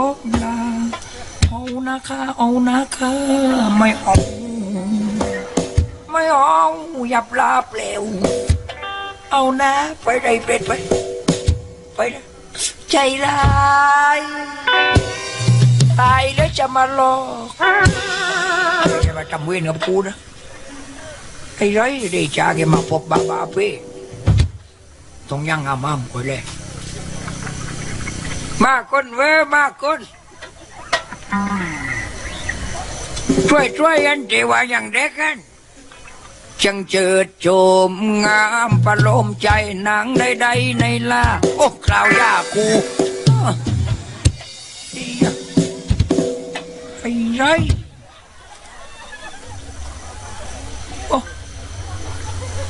ก็ลาเอานะคะเอานะคะไม่เอาไม่เอาอย่าปลาเปลวเอานะไปไรเป็ดไปไปนะใจร้ายตายแล้วจะมาหลอกจะมาทำเวรกับกูนะไอ้ไรได้จ่าแกมาพบบาบาเป้ต้องยังอามามคนเลย มาคนเว้ยมาคนช่วยช่วยกันเทว่าอย่างเด็กกันจังเจิดโจมงามประโลมใจนางใดๆในลาโอ้คราวยาคูอ้อเอียไอ้ไรโอ้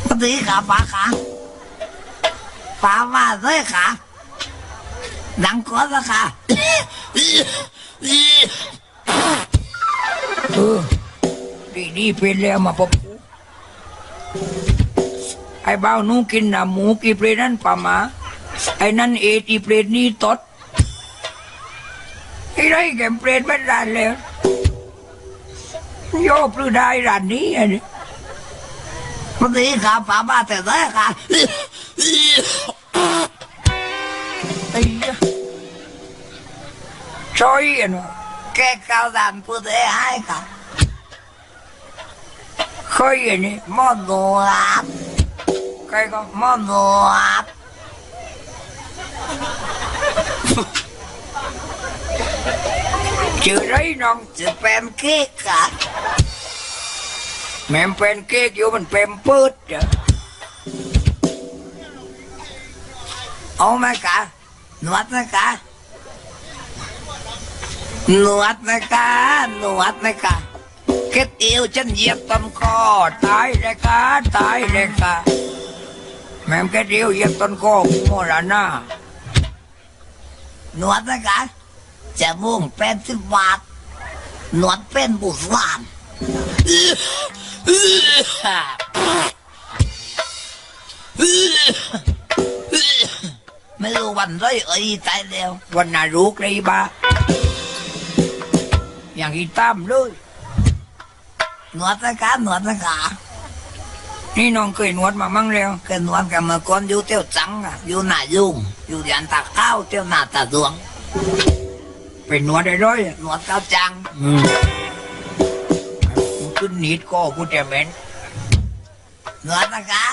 ปกติขาปาขาปาว่าเลยขา ดังกว่าละค่ะเออดีดีๆเป็นแล้วมาพบกูไอ้บ้าวหนูกินน้ำหมูกี่เปรตนั่นป่าหมา ไอ้นั่นเอตีเปรตนี่ตดไอ้ไรแกมเปรตไม่ได้แล้วโยบหรือได้ร้านนี้อันนี้ปกติขาป้าว่าแต่เลยค่ะไอ้ยะซอยอันวะแกเกาดันพูดให้ค่ะ เคยอันนี้มอหนวดใครก็มอหนวดชื่อไรน้องจะเป็นเค้กค่ะแม่มเป็ นวดนะคะนวดนะคะนวดนะคะเค็ดเอวฉันเหยียบตำคอตายเลยค่ะตายเลยค่ะแม่มแค่เดียวเหยียบต้นคอกูโมราหน้านวดนะคะจะมุ่งเป็นสิบบาทนวดเป็นบุษราม ไม่รู้วันไรเอ้ยตายแล้ว วันนารูกเลยบ้าอย่างอีตามเลยหนวดนะคะหนวดนะคะนี่น้องเคยนวดมามั่งแล้วก็หนวดกันมาก่อนอยู่เที่ยวจังอะอยู่หน้ายุ่งอยู่ยันตาข้าวเที่ยวหน้าตาดวงเป็นนวดได้ร้อยหนวดข้าวจังอืมมันขึ้นนิดก็กูจะเหม็นหนวดนะคะ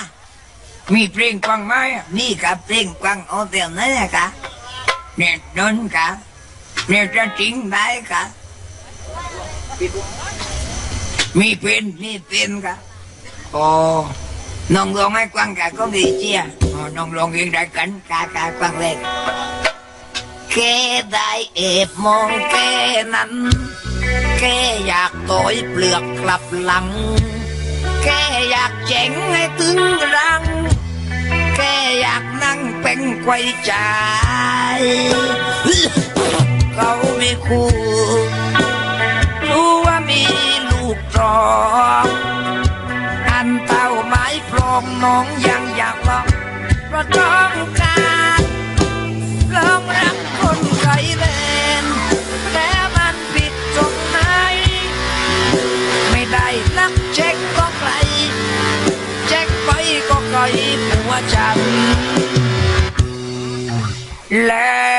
มีเพลงฟังไหมอะนี่กับเพลงกวางเอาเตียวนี่นะคะเนี่ยนนกะเนี่ยจะจริงได้ค่ะมีเป็นนี่เป็นค่ะโอ้น้องลองให้กวางกะก็มีเจียอ๋อน้องลองเองได้กันกากากวางเล็กแค่ได้เอบมองแค่นั้นแค่อยากต่อยเปลือกกลับหลัง แค่อยากเจ๋งให้ถึงรัง แค่อยากนั่งเป็นไกวใจเขาไม่คู่รู้ว่ามีลูกตรองอันเต้าไม้พรองน้องยังอยากลองเพราะต้องการ แล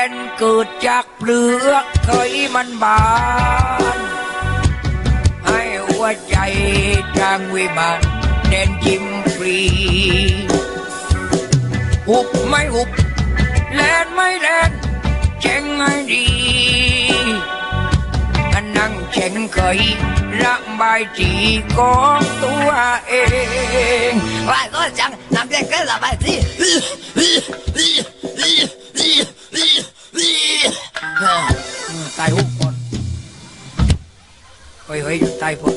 นเกิดจากเปลือกเคยมันบาน ให้หัวใจจางวิบานเด่นยิ้มฟรีหุบไม่หุบแลนไม่แลนเจ๋งให้ดีอันนั่งเช่นเคยระบายจีของตัวเองว่าก็จัง เฮ้ยเฮ้ยตายปุ๊บ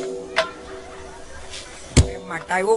มาตายหุบ